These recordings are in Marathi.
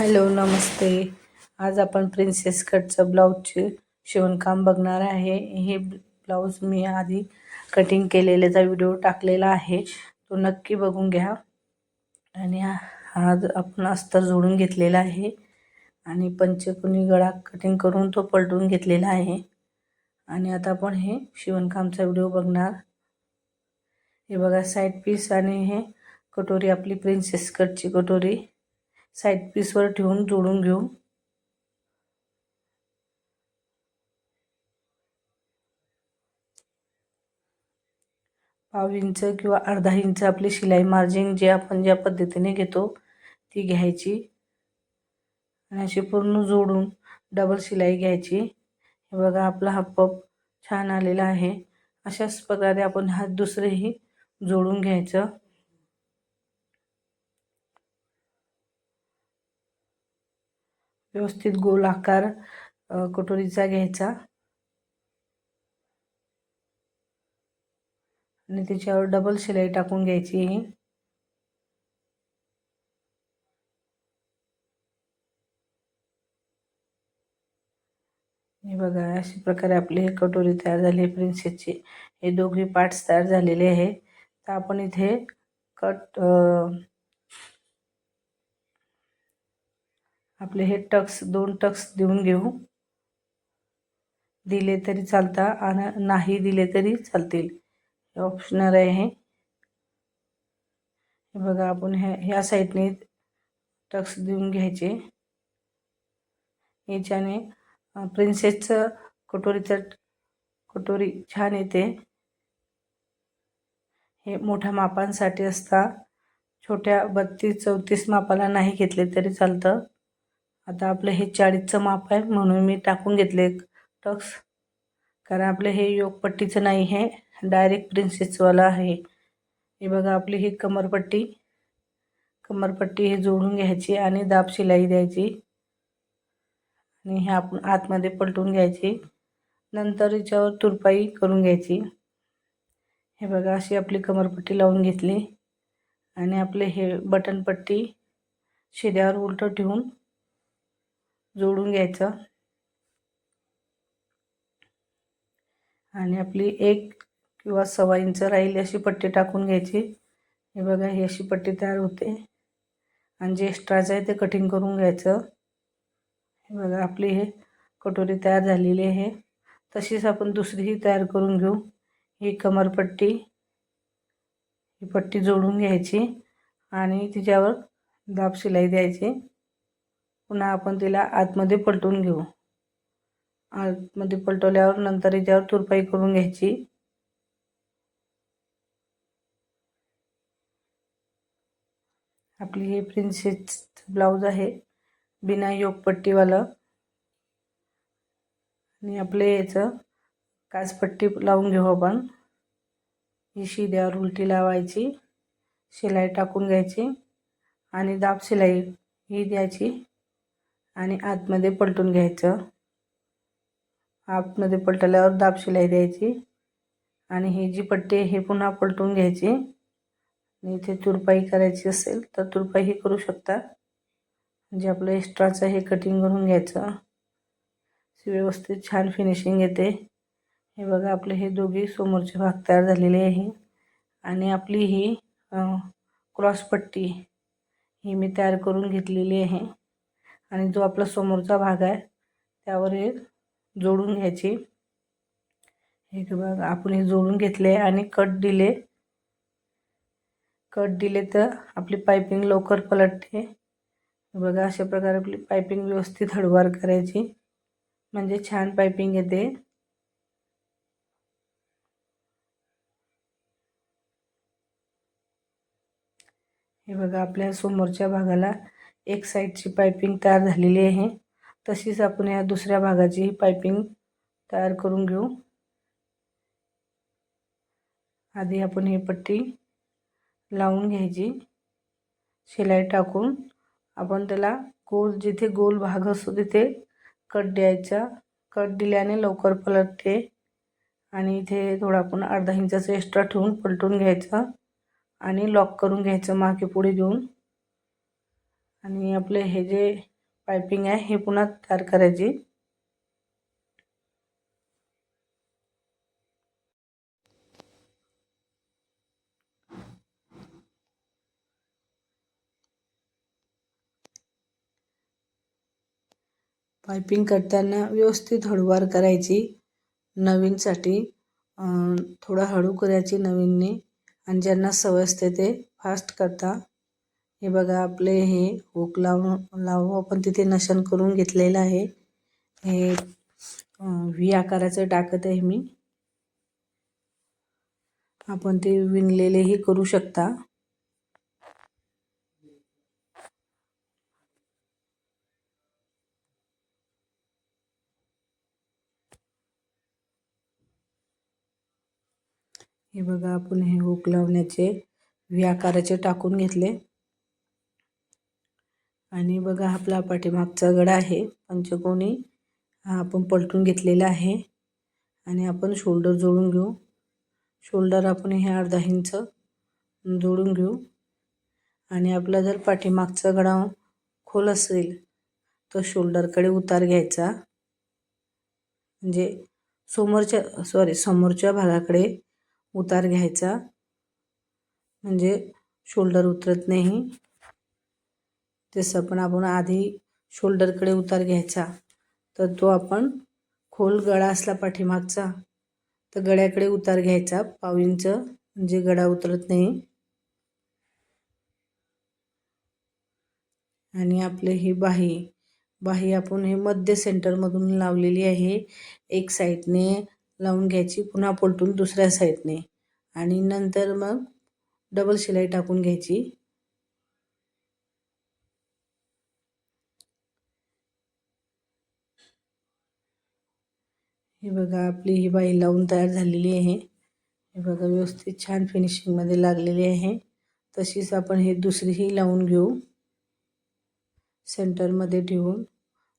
हॅलो नमस्ते. आज आपण प्रिन्सेस कटचं ब्लाऊजचे शिवणकाम बघणार आहे. हे ब्लाऊज मी आधी कटिंग केलेल्याचा व्हिडिओ टाकलेला आहे. तो नक्की बघून घ्या. आणि आज आपण अस्तर जोडून घेतलेला आहे. आणि पंचकुनी गळा कटिंग करून तो पलटून घेतलेला आहे. आणि आता आपण हे शिवणकामचा व्हिडिओ बघणार. हे बघा साईड पीस आणि हे कटोरी आपली प्रिन्सेस कटची कटोरी. साईड पीसवर ठेवून जोडून घेऊ. पाव इंच किंवा अर्धा इंच आपली शिलाई मार्जिन जे आपण ज्या पद्धतीने घेतो ती घ्यायची. आणि अशी पूर्ण जोडून डबल शिलाई घ्यायची. हे बघा आपला हा पप छान आलेला आहे. अशाच प्रकारे आपण हा दुसरेही जोडून घ्यायचं. व्यवस्थित गोल आकार कटोरीचा घ्यायचा. आणि त्याच्यावर डबल शिलाई टाकून घ्यायची हे. बघा अशा प्रकारे आपली हे कटोरी तयार झाली. आहे प्रिन्सेसची हे दोघे पार्ट्स तयार झालेले आहे. तर आपण इथे कट आपले हे टक्स दोन टक्स देऊन घेऊ. दिले तरी चालता आणि नाही दिले तरी चालतील. हे ऑप्शनल आहे हे. बघा आपण ह्या ह्या साईडने टक्स देऊन घ्यायचे. याच्याने प्रिन्सेसचं कटोरीचं कटोरी छान येते. हे मोठ्या मापांसाठी असता. छोट्या बत्तीस चौतीस मापाला नाही घेतले तरी चालतं. आता आपलं हे चाळीसचं माप आहे म्हणून मी टाकून घेतले टक्स. कारण आपलं हे योगपट्टीचं नाही हे डायरेक्ट प्रिन्सेसवाला आहे. हे बघा आपली ही कमरपट्टी. कमरपट्टी हे जोडून घ्यायची आणि दाब शिलाई द्यायची. आणि हे आपण आतमध्ये पलटून घ्यायची. नंतर हिच्यावर तुरपाई करून घ्यायची. हे बघा अशी आपली कमरपट्टी लावून घेतली. आणि आपले हे बटनपट्टी शिद्यावर उलटं ठेवून जोडून घ्यायचं. आणि आपली एक किंवा सव्वा इंच राहील अशी पट्टी टाकून घ्यायची. हे बघा ही अशी पट्टी तयार होते. आणि जे एक्स्ट्राचं आहे ते कटिंग करून घ्यायचं. हे बघा आपली हे कटोरी तयार झालेली आहे. तशीच आपण दुसरीही तयार करून घेऊ. ही कमरपट्टी ही पट्टी जोडून घ्यायची. आणि तिच्यावर दाब शिलाई द्यायची. पुन्हा आपण तिला आतमध्ये पलटून घेऊ. आतमध्ये पलटवल्यावर नंतर याच्यावर तुरपाई करून घ्यायची. आपली हे प्रिन्सेस ब्लाऊज आहे. बिना योगपट्टीवालं. आणि आपले याचं काचपट्टी लावून घेऊ आपण. ही शिद्यावर उलटी लावायची. शिलाई टाकून घ्यायची. आणि दाब शिलाई ही द्यायची. आणि आतमध्ये पलटून घ्यायचं. आतमध्ये पलटल्यावर दाब शिलाई द्यायची. आणि ही जी पट्टी आहे हे पुन्हा पलटून घ्यायची. आणि इथे तुरपाई करायची असेल तर तुरपाईही करू शकता. म्हणजे आपलं एक्स्ट्राचं हे कटिंग करून घ्यायचं. व्यवस्थित छान फिनिशिंग येते. हे बघा आपले हे दोघी समोरचे भाग तयार झालेले आहे. आणि आपली ही क्रॉसपट्टी ही मी तयार करून घेतलेली आहे. आणि जो आपला समोरचा भाग आहे त्यावर हे जोडून घ्यायची. हे बघा आपण हे जोडून घेतले आणि कट दिले. कट दिले तर आपली पायपिंग लवकर पलटते. बघा अशा प्रकारे आपली पायपिंग व्यवस्थित हळूवार करायची. म्हणजे छान पायपिंग येते. हे बघा आपल्या समोरच्या भागाला एक साईडची पायपिंग तयार झालेली आहे. तशीच आपण या दुसऱ्या भागाची पायपिंग तयार करून घेऊ. आधी आपण ही पट्टी लावून घ्यायची. शिलाई टाकून आपण त्याला गोल जिथे गोल भाग असतो तिथे कट द्यायचा. कट दिल्याने लवकर पलटते आणि इथे थोडा आपण अर्धा इंचाचं एक्स्ट्रा ठेवून पलटून घ्यायचं आणि लॉक करून घ्यायचं. मागे पुढे देऊन आणि आपले हे जे पायपिंग आहे हे पुन्हा तयार करायची. पायपिंग करताना व्यवस्थित हळूवार करायची नवीनसाठी. थोडा हळू करायची नवीनने. आणि ज्यांना सवय असते ते फास्ट करता. हे बघा आपले हे हुक लावून लावू आपण तिथे नशन करून घेतलेलं आहे. हे व्ही आकाराचं टाकत आहे मी. आपण ते विणलेलेही करू शकता. हे बघा आपण हे हुक लावण्याचे व्ही आकाराचे टाकून घेतले. आणि बघा आपला पाठीमागचा गडा आहे. पंचकोनी हा आपण पलटून घेतलेला आहे. आणि आपण शोल्डर जोडून घेऊ. शोल्डर आपण हे अर्धा इंच जोडून घेऊ. आणि आपला जर पाठीमागचा गडा खोल असेल तर शोल्डरकडे उतार घ्यायचा. म्हणजे समोरच्या सॉरी समोरच्या भागाकडे उतार घ्यायचा. म्हणजे शोल्डर उतरत नाही. जसं पण आपण आधी शोल्डरकडे उतार घ्यायचा. तर तो आपण खोल गळा असला पाठीमागचा तर गळ्याकडे उतार घ्यायचा. पाव म्हणजे गळा उतरत नाही. आणि आपले ही बाही बाही आपण हे मध्य सेंटरमधून लावलेली आहे. एक साईडने लावून घ्यायची पुन्हा पलटून दुसऱ्या साईडने. आणि नंतर मग डबल शिलाई टाकून घ्यायची. हे बघा आपली ही बाई लावून तयार झालेली आहे. हे बघा व्यवस्थित छान फिनिशिंगमध्ये लागलेली आहे. तशीच आपण हे दुसरीही लावून घेऊ. सेंटरमध्ये ठेवून.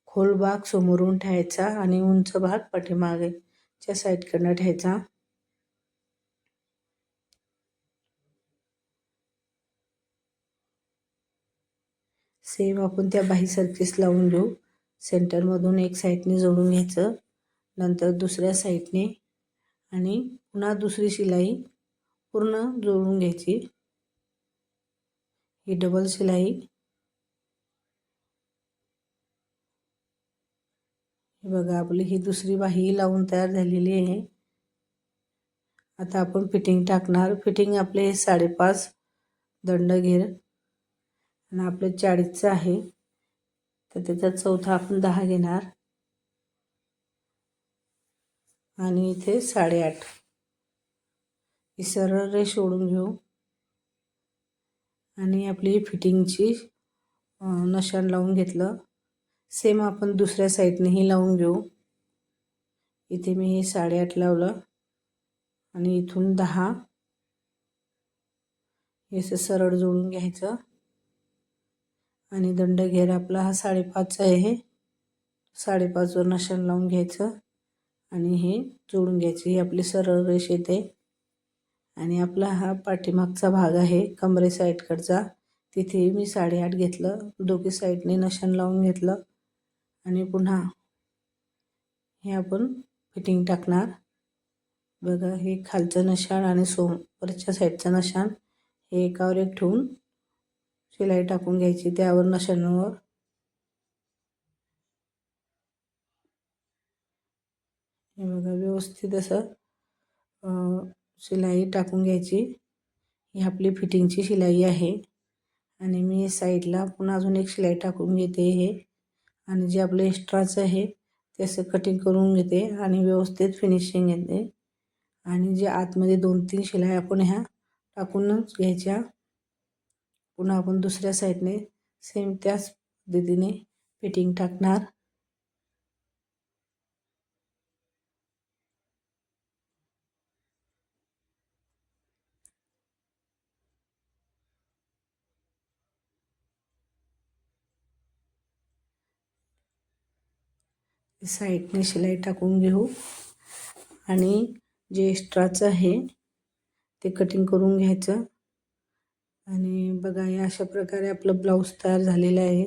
खोल भाग समोरून ठेवायचा आणि उंच भाग पाठीमागेच्या साईडकडनं ठेवायचा. सेम आपण त्या बाहीसारखीच लावून घेऊ. सेंटरमधून एक साईडने जोडून घ्यायचं. नंतर दुसऱ्या साईडने आणि पुन्हा दुसरी शिलाई पूर्ण जोडून घ्यायची. ही डबल शिलाई. हे बघा आपली ही दुसरी बाही लावून तयार झालेली आहे. आता आपण फिटिंग टाकणार. फिटिंग आपले साडेपाच दंड घेर आणि आपलं चाळीसचं आहे. तर त्याचा चौथा आपण दहा घेणार. आणि इथे साडेआठ. ही सरळ रेष ओढून घेऊ. आणि आपली फिटिंगची नशान लावून घेतलं. सेम आपण दुसऱ्या साईडनेही लावून घेऊ. इथे मी हे साडेआठ लावलं. आणि इथून दहा. हे असं सरळ जोडून घ्यायचं. आणि दंड घेर आपला हा साडेपाच आहे. साडेपाचवर नशान लावून घ्यायचं. आणि हे जोडून घ्यायचे. ही आपली सरळ रेष येते. आणि आपला हा पाठीमागचा भाग आहे कमरे साईडकडचा. तिथे मी साडेआठ घेतलं. दोघी साईडने नशन लावून घेतलं. आणि पुन्हा हे आपण फिटिंग टाकणार. बघा हे खालचं नशाण आणि वरच्या साईडचं नशाण हे एकावर एक ठेवून शिलाई टाकून घ्यायची. त्यावर नशांवर हे बघा व्यवस्थित असं शिलाई टाकून घ्यायची. ही आपली फिटिंगची शिलाई आहे. आणि मी साईडला पुन्हा अजून एक शिलाई टाकून घेते हे. आणि जे आपलं एक्स्ट्राचं आहे ते असं कटिंग करून घेते आणि व्यवस्थित फिनिशिंग येते आणि जे आतमध्ये दोन तीन शिलाई आपण ह्या टाकूनच घ्यायच्या. पुन्हा आपण दुसऱ्या साईडने सेम त्याच पद्धतीने फिटिंग टाकणार. साईडने शिलाई टाकून घेऊ. आणि जे एक्स्ट्राचं आहे ते कटिंग करून घ्यायचं. आणि बघा या अशा प्रकारे आपलं ब्लाऊज तयार झालेलं आहे.